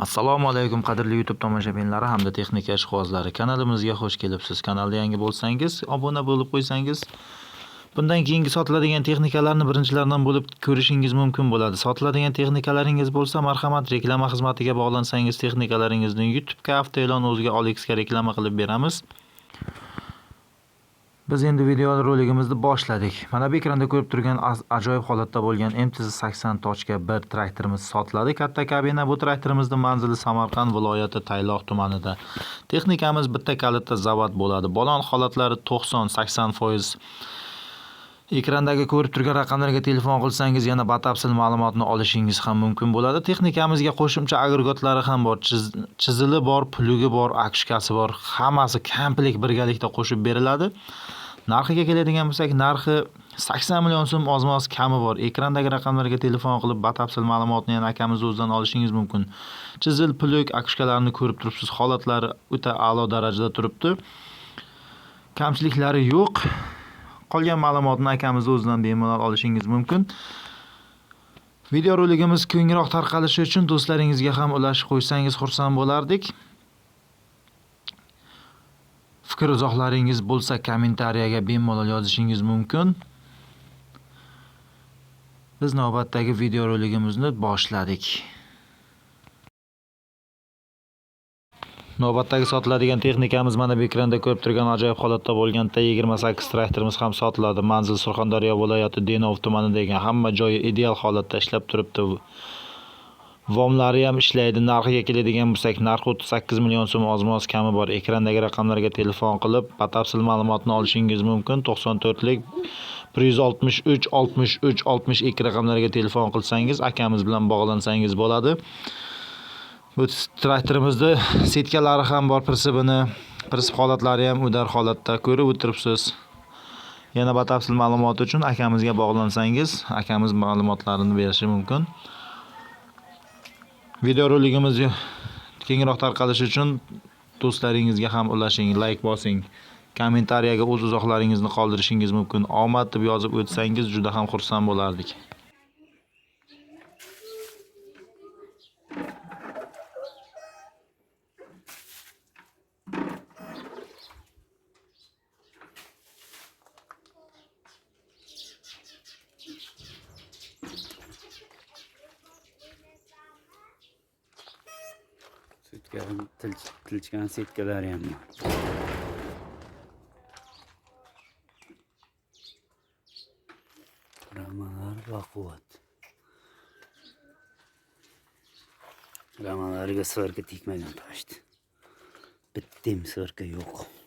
Assalomu alaykum qadrli YouTube tomoshabinlari hamda texnika ishqibozlari. Kanalimizga xush kelibsiz. Kanalda yangi bo'lsangiz, obuna bo'lib qo'ysangiz, bundan keyingi sotiladigan texnikalarni birinchilardan bo'lib ko'rishingiz mumkin bo'ladi. Sotiladigan texnikalaringiz bo'lsa, marhamat reklama xizmatiga bog'lansangiz, texnikalaringizni YouTube'ga avtoe'lon o'ziga OLXga reklama qilib beramiz. Biz endi video roligimizni boshladik. Mana bu ekranda ko'rib turgan ajoyib holatda bo'lgan MTZ80.1 traktorimiz sotiladi. Katta kabina bu traktorimizni manzili Samarqand viloyati Tayloq tumanida. Texnikamiz bitta kalitda zavod bo'ladi. Balon holatlari 90-80%. Ekrandagi ko'rib turgan raqamlarga telefon qilsangiz yana batafsil ma'lumotni olishingiz ham mumkin bo'ladi. Texnikamizga qo'shimcha agregatlari ham bor. Chizili bor, plugi bor, akshkasi bor. Hammasi komplekt birgalikda qo'shib beriladi. Narxiga keladigan bo'lsak, narxi 80 million so'm oz-moz kami bor. Ekrandagi raqamlarga telefon qilib batafsil ma'lumotni yana akamiz o'zidan olishingiz mumkin. Chizil, plyuk akshkalarni ko'rib turibsiz. Holatlari o'ta a'lo darajada turibdi. Kamchiliklari yo'q. Qolgan ma'lumotni akamiz o'zidan bemalol olishingiz mumkin. Video roligimiz kengroq tarqalishi uchun do'stlaringizga ham ulashib qo'ysangiz xursand bo'lardik. Fikr izohlaringiz bo'lsa kommentariyaga bemalol yozishingiz mumkin. Biz navbatdagi videoroligimizni boshladik. Navbatdagi sotiladigan texnikamiz mana bu ekranda ko'rib turgan ajoyib holatda bo'lgan T28 traktorimiz ham sotiladi. Manzil Surxondaryo viloyati Denov tumanidagi hamma joyi ideal holatda ishlab turibdi. Vomlari ham ishlaydi. Narxiga keladigan bo'lsak, narxi 38 million so'm oz-moz kami bor. Ekrandagi raqamlarga telefon qilib, batafsil ma'lumotni olishingiz mumkin. 94 lik 163 63 62 raqamlarga telefon qilsangiz, akamiz bilan bog'lansangiz bo'ladi. Bu traktorimizni setkalari ham bor prinsipini, prinsip holatlari ham udar holatda ko'rib o'tiribsiz. Yana batafsil ma'lumot uchun akamizga bog'lansangiz, akamiz ma'lumotlarini berishi mumkin. Video roligimiz kengroq tarqalishi uchun do'stlaringizga ham ulashing, like bosing. Kommentariyaga o'z izohlaringizni qoldirishingiz mumkin. Omad deb yozib o'tsangiz juda ham xursand bo'lardik. Tilchgan setkalari ham bor. Ramalar baquvvat. Ramalariga sirka tegmagan toshdi. Bitta ham sirka yo'q.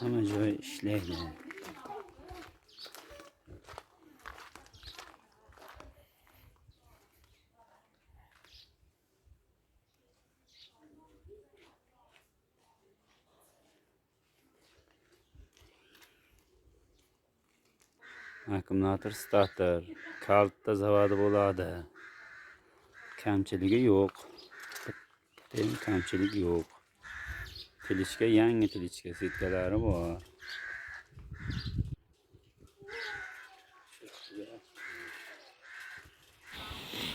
Hamma joy ishlaydi. Akkumulyator starter, kaltda zavodi bo'ladi. Kamchiligi yo'q. Bitta ham klichka yangi tilichka setkalari bor.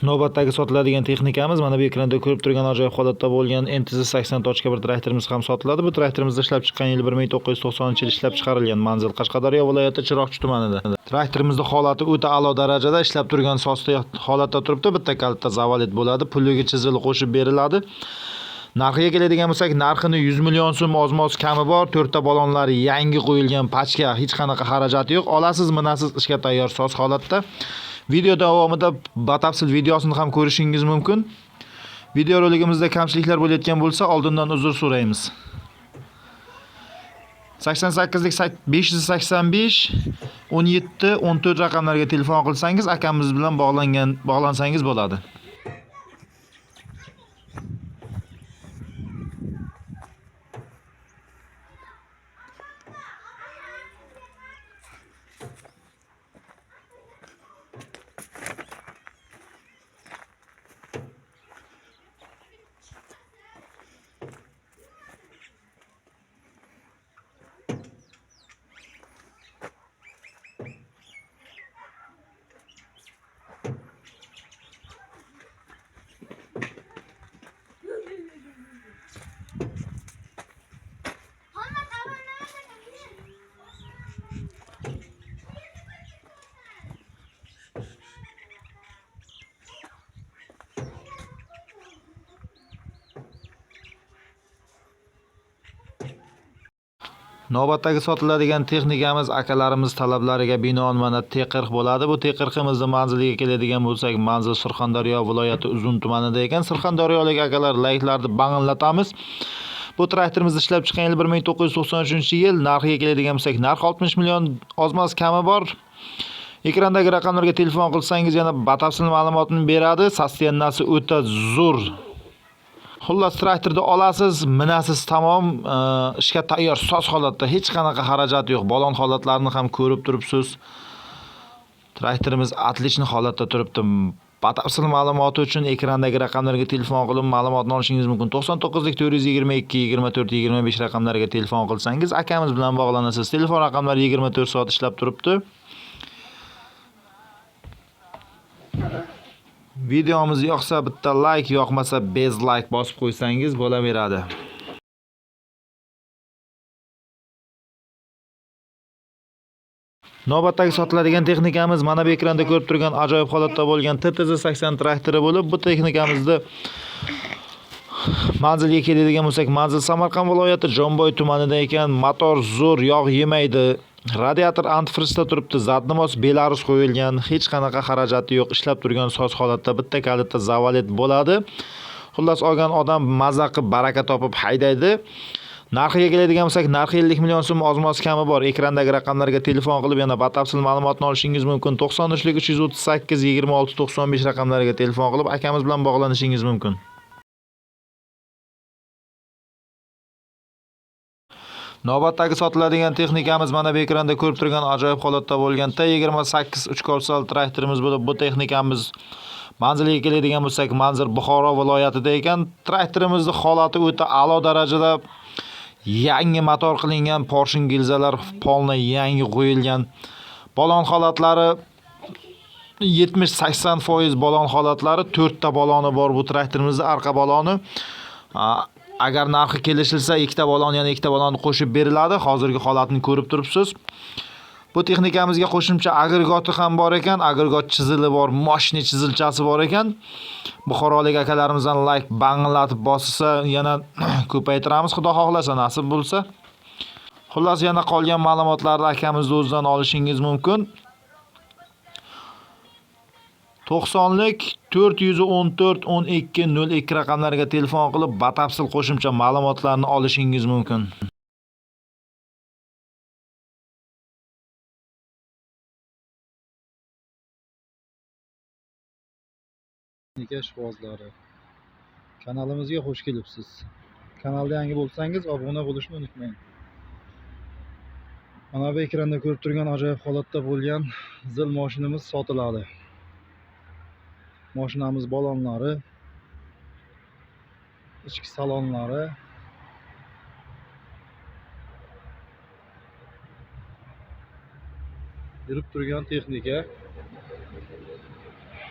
Navbatdagi sotiladigan texnikamiz mana bu ekranda ko'rib turgan ajoyib holatda bo'lgan MTZ 80.1 traktorimiz ham sotiladi. Bu traktorimizni ishlab chiqqan yil 1990 yil ishlab chiqarilgan. Manzil Qashqadaryo viloyati Chiroqchi tumanida. Traktorimizni holati o'ta a'lo darajada ishlab turgan sosta holatda turibdi. Bitta kalitda zavolet bo'ladi. Puliga chizil qo'shib beriladi. Narxiga keladigan bo'lsak, narxini 100 million so'm oz-moz kami bor. 4 ta balonlari yangi qo'yilgan, pachka, hech qanaqa xarajati yo'q. Olasiz, minasiz ishga tayyor soz holatda. Video davomida batafsil videosini ham ko'rishingiz mumkin. Video roligimizda kamchiliklar bo'layotgan bo'lsa, oldindan uzr so'raymiz. 88lik 585 17 14 raqamlarga telefon qilsangiz, akamiz bilan bog'langan bog'lansangiz bo'ladi. Navbatdagi sotiladigan texnikamiz akalarimiz talablariga binoan mana T40 bo'ladi. Bu t qirqimizni manziliga keladigan bo'lsak, manzil Surxondaryo viloyati Uzun tumanida ekan. Surxondaryolik akalar layklarni bang'illatamiz. Bu traktorimizni ishlab chiqqan yil 1993-yil. Narxiga keladigan bo'lsak, narx 60 million ozmas kami bor. Ekrandagi raqamlarga telefon qilsangiz yana batafsil ma'lumotni beradi. Sosteniyasi o'ta zo'r. Xullas traktorni olasiz, minasiz tamom, e, ishga tayyor, soz holatda, hech qanaqa xarajat yo'q. Balon holatlarini ham ko'rib turibsiz. Traktorimiz отличный holatda turibdi. Batafsil ma'lumoti uchun ekrandagi raqamlarga telefon qilib ma'lumotni olishingiz mumkin. 99lik 422 24 25 raqamlariga telefon qilsangiz akamiz bilan bog'lanasiz. Telefon raqamlari 24 soat ishlab turibdi. Videomiz yoqsa bitta like, yoqmasa bez like bosib qo'ysangiz bo'laveradi. Navbatdagi sotiladigan texnikamiz mana bu ekranda ko'rib turgan ajoyib holatda bo'lgan TTZ 80 traktori bo'lib, bu texnikamizni manzilga keladigan bo'lsak, manzil Samarqand viloyati Jomboy tumanida ekan. Motor zo'r, yog' yemaydi. Radiator antifrizda turibdi, zadnimos Belarus qo'yilgan, hech qanaqa xarajati yo'q, ishlab turgan soz holatda bitta kalitda zavolet bo'ladi. Xullas olgan odam mazza qilib baraka topib haydaydi. Narxiga keladigan bo'lsak, narxi 50 million so'm ozmoz kami bor. Ekrandagi raqamlarga telefon qilib yana batafsil ma'lumotni olishingiz mumkin. 93lik 338 26 95 raqamlariga telefon qilib akamiz bilan bog'lanishingiz mumkin. Navbatdagi sotiladigan texnikamiz mana bu ekranda ko'rib turgan ajoyib holatda bo'lgan T28 3 traktorimiz bo'lib, bu texnikamiz manziliga keladigan bo'lsak, manzil Buxoro viloyatida ekan. Traktorimizni holati o'ta a'lo darajada yangi motor qilingan Porsche gilzalar polni yangi qo'yilgan. Balon holatlari 70-80% balon holatlari, 4 ta baloni bor bu traktorimizning arqa baloni. Agar narxi kelishilsa, ikkita balon yana ikkita balonni qo'shib beriladi. Hozirgi holatni ko'rib turibsiz. Bu texnikamizga qo'shimcha agregati ham bor ekan. Agregat chizili bor, moshina chizilchasi bor ekan. Buxorolik akalarimizdan like banglatib bossa, yana ko'paytiramiz, xudo xohlasa, nasib bo'lsa. Xullas, yana qolgan ma'lumotlarni akamizni o'zidan olishingiz mumkin. 90lik 414 12 02 raqamlariga telefon qilib batafsil qo'shimcha ma'lumotlarni olishingiz mumkin. texnika ishqibozlari kanalimizga xush kelibsiz. Kanalda yangi bo'lsangiz obuna bo'lishni unutmang. Mana bu ekranda ko'rib turgan ajoyib holatda bo'lgan zil moshinamiz sotiladi. Moshinamiz balonlari ichki salonlari yurib turgan texnika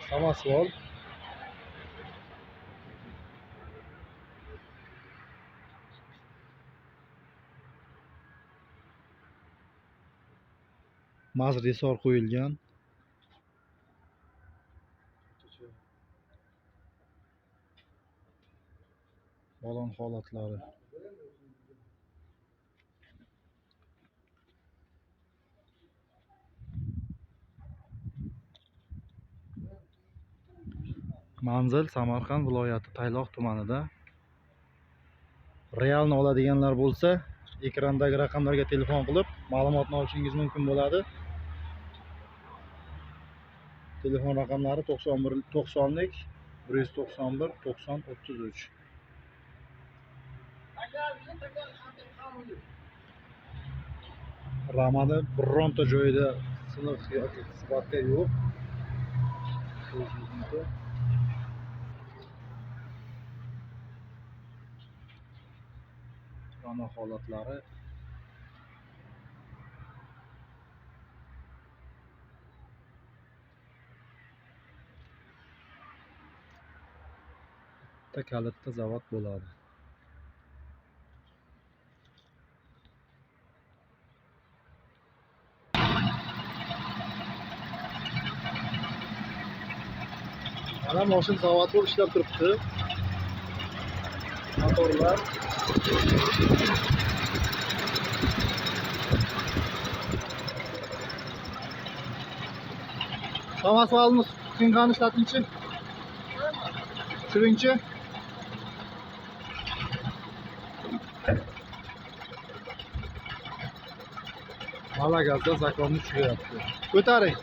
samasvol maz resor qo'yilgan balon holatlari. Manzil samarqand viloyati tayloq tumanida. Realni oladiganlar bo'lsa ekrandagi raqamlarga telefon qilib ma'lumotni olishingiz mumkin bo'ladi. Telefon raqamlari 91 90lik 191 90 33 ramani bironta joyida siniq yoki sibatka yo'q ko'rishingiz mumkin rama holatlari bitta kalitda zavod bo'ladi Ana Adam olsun davatlı işler tırptı. Motorlar. Hava sağlığınız Sinkanı şatın için. Sürünçü. Malagaz'da saklanmış şuraya yaptı. Götürün.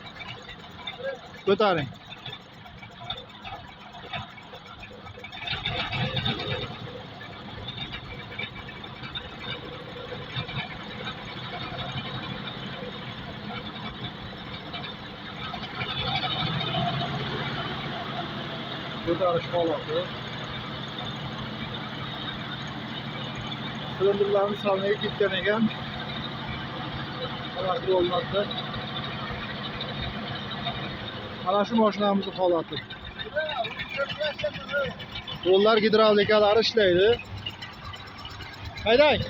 Götürün. yarışma olası. Sığındırlarını salmaya kilitlenegen halaklı olmazdı. Anaşı maşinamızı halatı. Bunlar gidralikaları işleydi. Haydi haydi.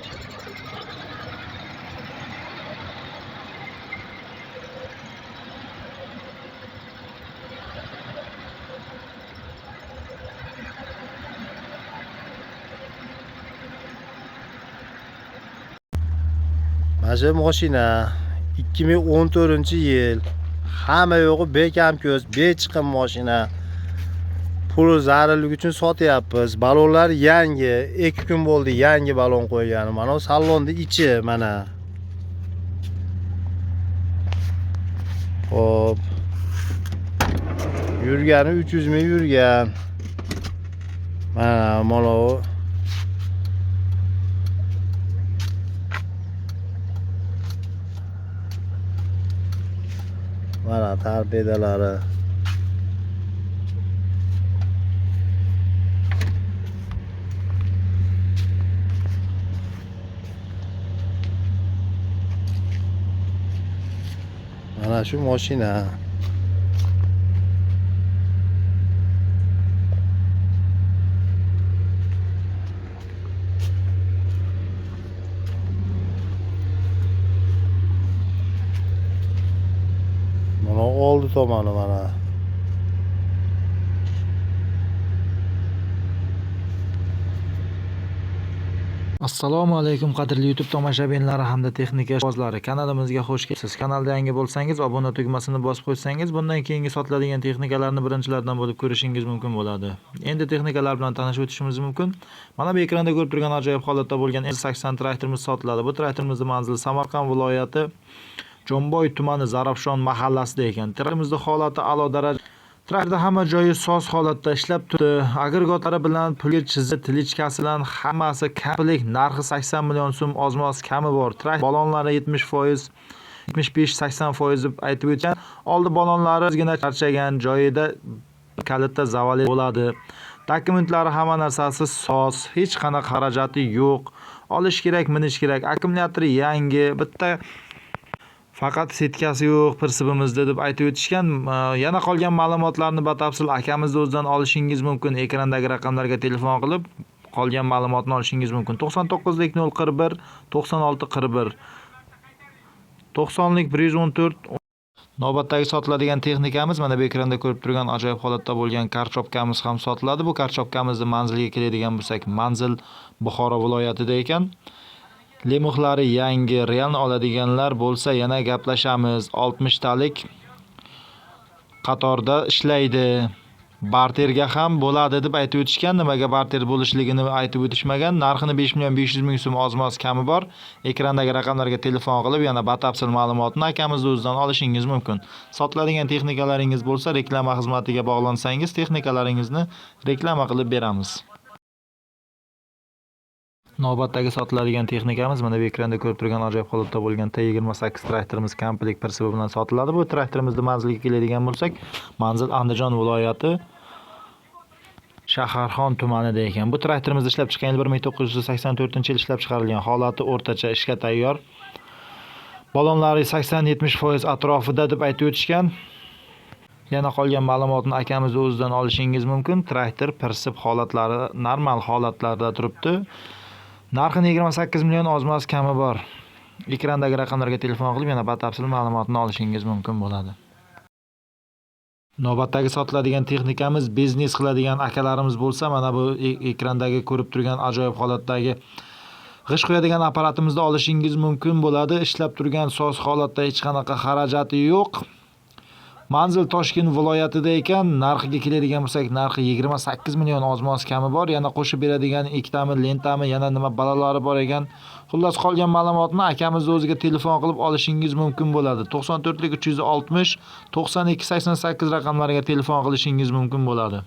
Mana shu mashina 2014 yil hamma yo'g'i bekam ko'z, bechiqim mashina. Pul zararlik uchun sotyapmiz. Balonlar yangi, 2 kun bo'ldi yangi balon qo'ygani. Mana salonni ichi mana. Xo'p. Yurgani 300 ming yurgan. Mana mana bu mana torpedalari mana shu mashina mana oldi tomoni mana Assalomu alaykum qadrli YouTube tomoshabinlari hamda texnika ishqibozlari. Kanalimizga xush kelibsiz. Kanalda yangi bo'lsangiz, obuna tugmasini bosib qo'ysangiz, bundan keyingi sotiladigan texnikalarni birinchilardan bo'lib ko'rishingiz mumkin bo'ladi. Endi texnikalar bilan tanishib o'tishimiz mumkin. Mana bu ekranda ko'rib turgan ajoyib holatda bo'lgan S80 traktorimiz sotiladi. Bu traktorimizni manzili Samarqand viloyati Jomboy tumani Zarafshon mahallasida ekan. Traktorimizning holati a'lo daraja. Traktorda hamma joyi soz holatda ishlab turibdi. Agregatlari bilan pulga chiziq, tilichkasi bilan hammasi kaplik narxi 80 million so'm ozmoz kami bor. Traktor balonlari 70%, 75-80% deb aytib o'tgan. Oldi balonlari ozgina charchagan joyida kalitda zavali bo'ladi. Dokumentlari hamma narsasi soz, hech qanaqa xarajati yo'q. Olish kerak, minish kerak. Akkumulyatori yangi, bitta faqat setkasi yo'q prinsipimizda deb aytib o'tishgan. E, yana qolgan ma'lumotlarni batafsil akamizni o'zidan olishingiz mumkin. Ekrandagi raqamlarga telefon qilib qolgan ma'lumotni olishingiz mumkin. 99lik 041 96 41 90lik 114 Navbatdagi sotiladigan texnikamiz mana bu ekranda ko'rib turgan ajoyib holatda bo'lgan karchopkamiz ham sotiladi. Bu karchopkamizni manziliga keladigan bo'lsak, manzil Buxoro viloyatida ekan. Lemixlari yangi, realni oladiganlar bo'lsa yana gaplashamiz. 60 talik qatorda ishlaydi. Barterga ham bo'ladi deb aytib o'tishgan. Nimaga barter bo'lishligini aytib o'tishmagan. Narxini 5 million 500 ming so'm ozmoz kami bor. Ekrandagi raqamlarga telefon qilib yana batafsil ma'lumotni akamizni o'zidan olishingiz mumkin. Sotiladigan texnikalaringiz bo'lsa, reklama xizmatiga bog'lansangiz, texnikalaringizni reklama qilib beramiz. Navbatdagi sotiladigan texnikamiz mana bu ekranda ko'rib turgan ajoyib holatda bo'lgan T28 traktorimiz komplekt prinsipi bilan sotiladi. Bu traktorimizni manziliga keladigan bo'lsak, manzil Andijon viloyati Shaharxon tumanida ekan. Bu traktorimizni ishlab chiqqan yil 1984-yil ishlab chiqarilgan. Holati o'rtacha ishga tayyor. Balonlari 80-70% atrofida deb aytib o'tishgan. Yana qolgan ma'lumotni akamiz o'zidan olishingiz mumkin. Traktor pirsib holatlari normal holatlarda turibdi. Narxini 28 million ozmas kami bor. Ekrandagi raqamlarga telefon qilib yana batafsil ma'lumotni olishingiz mumkin bo'ladi. Navbatdagi sotiladigan texnikamiz biznes qiladigan akalarimiz bo'lsa, mana bu e-, ekrandagi ko'rib turgan ajoyib holatdagi g'isht qo'yadigan apparatimizni olishingiz mumkin bo'ladi. Ishlab turgan soz holatda hech qanaqa xarajati yo'q. Manzil toshkent viloyatida ekan. Narxiga keladigan bo'lsak narxi yigirma sakkiz million ozmoz kami bor. Yana qo'shib beradigan ikkitami lentami yana nima balalari bor ekan. Xullas qolgan ma'lumotni akamizni o'ziga telefon qilib olishingiz mumkin bo'ladi. to'qson to'rtlik uch yuz oltmish to'qson ikki sakson sakkiz raqamlariga telefon qilishingiz mumkin bo'ladi.